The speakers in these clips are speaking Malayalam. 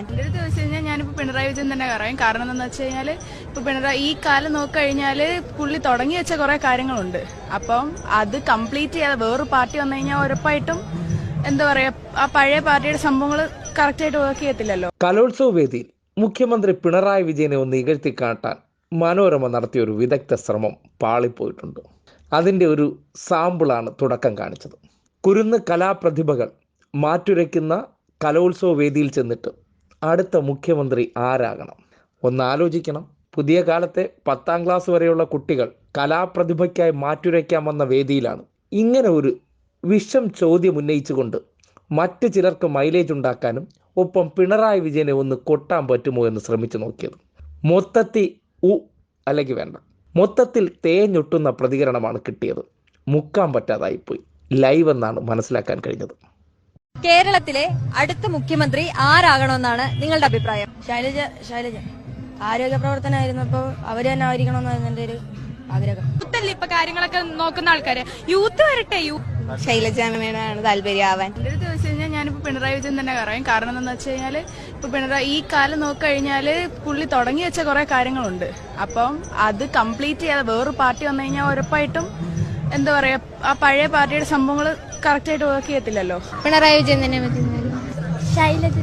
എന്റെ അടുത്ത് വെച്ച് കഴിഞ്ഞാൽ ഞാനിപ്പോൾ പിണറായി വിജയൻ തന്നെ പറയും. കാരണം എന്താണെന്ന് വെച്ച് കഴിഞ്ഞാൽ ഇപ്പോൾ പിണറായി ഈ കാലം നോക്കിക്കഴിഞ്ഞാൽ പുള്ളി തുടങ്ങി വെച്ച കുറേ കാര്യങ്ങളുണ്ട്. അപ്പം അത് കംപ്ലീറ്റ് ചെയ്യാതെ വേറൊരു പാർട്ടി വന്നു കഴിഞ്ഞാൽ ഉറപ്പായിട്ടും എന്താ പറയുക ആ പഴയ പാർട്ടിയുടെ സംഭവങ്ങൾ കറക്റ്റായിട്ട് വർക്ക് ചെയ്യത്തില്ലല്ലോ. കലോത്സവ വേദിയിൽ മുഖ്യമന്ത്രി പിണറായി വിജയനെ ഒന്ന് ഇകഴ്ത്തി കാട്ടാൻ മനോരമ നടത്തിയ ഒരു വിദഗ്ധ ശ്രമം പാളിപ്പോയിട്ടുണ്ട്. അതിന്റെ ഒരു സാമ്പിളാണ് തുടക്കം കാണിച്ചത്. കുരുന്ന് കലാപ്രതിഭകൾ മാറ്റുരയ്ക്കുന്ന കലോത്സവ വേദിയിൽ ചെന്നിട്ട് അടുത്ത മുഖ്യമന്ത്രി ആരാകണം? ഒന്ന് ആലോചിക്കണം. പുതിയ കാലത്തെ പത്താം ക്ലാസ് വരെയുള്ള കുട്ടികൾ കലാപ്രതിഭയ്ക്കായി മാറ്റുരയ്ക്കാമെന്ന വേദിയിലാണ്. ഇങ്ങനെ ഒരു വിഷം ചോദ്യം ഉന്നയിച്ചുകൊണ്ട് മറ്റു ചിലർക്ക് മൈലേജ് ഉണ്ടാക്കാനും ഒപ്പം പിണറായി വിജയനെ ഒന്ന് കൊട്ടാൻ പറ്റുമോ എന്ന് ശ്രമിച്ചു നോക്കിയത്. മൊത്തത്തിൽ ഉ അല്ലെങ്കിൽ വേണ്ട. മൊത്തത്തിൽ തേഞ്ഞൊട്ടുന്ന പ്രതികരണമാണ് കിട്ടിയത്. മുക്കാൻ പറ്റാതായിപ്പോയി. ലൈവ് എന്നാണ് മനസ്സിലാക്കാൻ കഴിഞ്ഞത്. കേരളത്തിലെ അടുത്ത മുഖ്യമന്ത്രി ആരാകണമെന്നാണ് നിങ്ങളുടെ അഭിപ്രായം? ശൈലജ ശൈലജ ആരോഗ്യ പ്രവർത്തനമായിരുന്നപ്പോ അവർ തന്നെ ആയിരിക്കണമെന്നായിരുന്നു എന്റെ ഒരു ആഗ്രഹം. യൂത്തല്ലേ ഇപ്പൊ കാര്യങ്ങളൊക്കെ നോക്കുന്ന ആൾക്കാര്? യൂത്ത് വരട്ടെ യൂ ശൈലജ മേനാണ് താല്പര്യമാവാൻ എന്റെ അടുത്ത് വെച്ച് കഴിഞ്ഞാൽ ഞാനിപ്പോൾ പിണറായി വിജയൻ തന്നെ പറയും. കാരണം എന്താണെന്ന് വെച്ച് കഴിഞ്ഞാൽ ഇപ്പൊ പിണറായി ഈ കാലം നോക്കഴിഞ്ഞാൽ പുള്ളി തുടങ്ങി വെച്ച കുറെ കാര്യങ്ങളുണ്ട്. അപ്പം അത് കംപ്ലീറ്റ് ചെയ്യാതെ വേറൊരു പാർട്ടി വന്നു കഴിഞ്ഞാൽ ഉറപ്പായിട്ടും എന്താ പറയാ ആ പഴയ പാർട്ടിയുടെ സംഭവങ്ങൾ കറക്റ്റായിട്ട് വർക്ക് ചെയ്യത്തില്ലല്ലോ? പിണറായി വിജയൻ തന്നെ മതി. ശൈലജ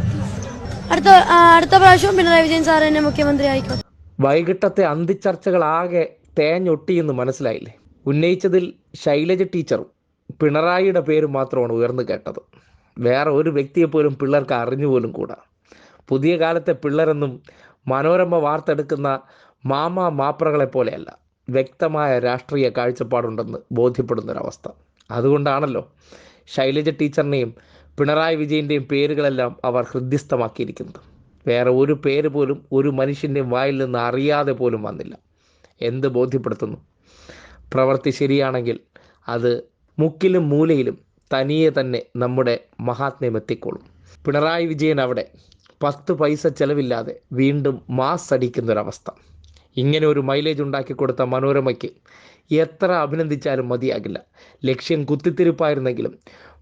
അടുത്ത അടുത്ത പ്രാവശ്യം പിണറായി വിജയൻ സാർ തന്നെ മുഖ്യമന്ത്രി ആയിക്കോട്ടെ വൈകിട്ടത്തെ അന്തിച്ചർച്ചകളാകെ തേഞ്ഞൊട്ടിയെന്ന് മനസ്സിലായില്ലേ? ഉന്നയിച്ചതിൽ ശൈലജ ടീച്ചറും പിണറായിയുടെ പേര് മാത്രമാണ് ഉയർന്നു കേട്ടത്. വേറെ ഒരു വ്യക്തിയെപ്പോലും പിള്ളേർക്ക് അറിഞ്ഞുപോലും കൂടാ. പുതിയ കാലത്തെ പിള്ളേരെന്നും മനോരമ വാർത്തെടുക്കുന്ന മാമ മാപ്രകളെ പോലെയല്ല വ്യക്തമായ രാഷ്ട്രീയ കാഴ്ചപ്പാടുണ്ടെന്ന് ബോധ്യപ്പെടുന്നൊരവസ്ഥ. അതുകൊണ്ടാണല്ലോ ശൈലജ ടീച്ചറിനെയും പിണറായി വിജയന്റെയും പേരുകളെല്ലാം അവർ ഹൃദ്യസ്ഥമാക്കിയിരിക്കുന്നത്. വേറെ ഒരു പേര് പോലും ഒരു മനുഷ്യന്റെ വായിൽ നിന്ന് അറിയാതെ പോലും വന്നില്ല. എന്ത് ബോധ്യപ്പെടുത്തുന്നു? പ്രവൃത്തി ശരിയാണെങ്കിൽ അത് മുക്കിലും മൂലയിലും തനിയെ തന്നെ നമ്മുടെ മഹാത്മ്യം എത്തിക്കോളും. പിണറായി വിജയൻ അവിടെ പത്ത് പൈസ ചെലവില്ലാതെ വീണ്ടും മാസ് അടിക്കുന്നൊരവസ്ഥ ഇങ്ങനെ ഒരു മൈലേജ് ഉണ്ടാക്കി കൊടുത്ത മനോരമയ്ക്ക് എത്ര അഭിനന്ദിച്ചാലും മതിയാകില്ല. ലക്ഷ്യം കുത്തിത്തിരിപ്പായിരുന്നെങ്കിലും.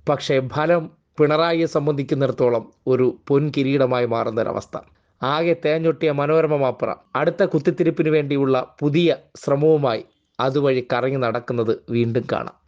പക്ഷേ ഫലം പിണറായിയെ സംബന്ധിക്കുന്നിടത്തോളം ഒരു പൊൻകിരീടമായി മാറുന്നൊരവസ്ഥ. ആകെ തേഞ്ഞൊട്ടിയ മനോരമ മാപ്ര അടുത്ത കുത്തിത്തിരിപ്പിന് വേണ്ടിയുള്ള പുതിയ ശ്രമവുമായി അതുവഴി കറങ്ങി നടക്കുന്നത് വീണ്ടും കാണാം.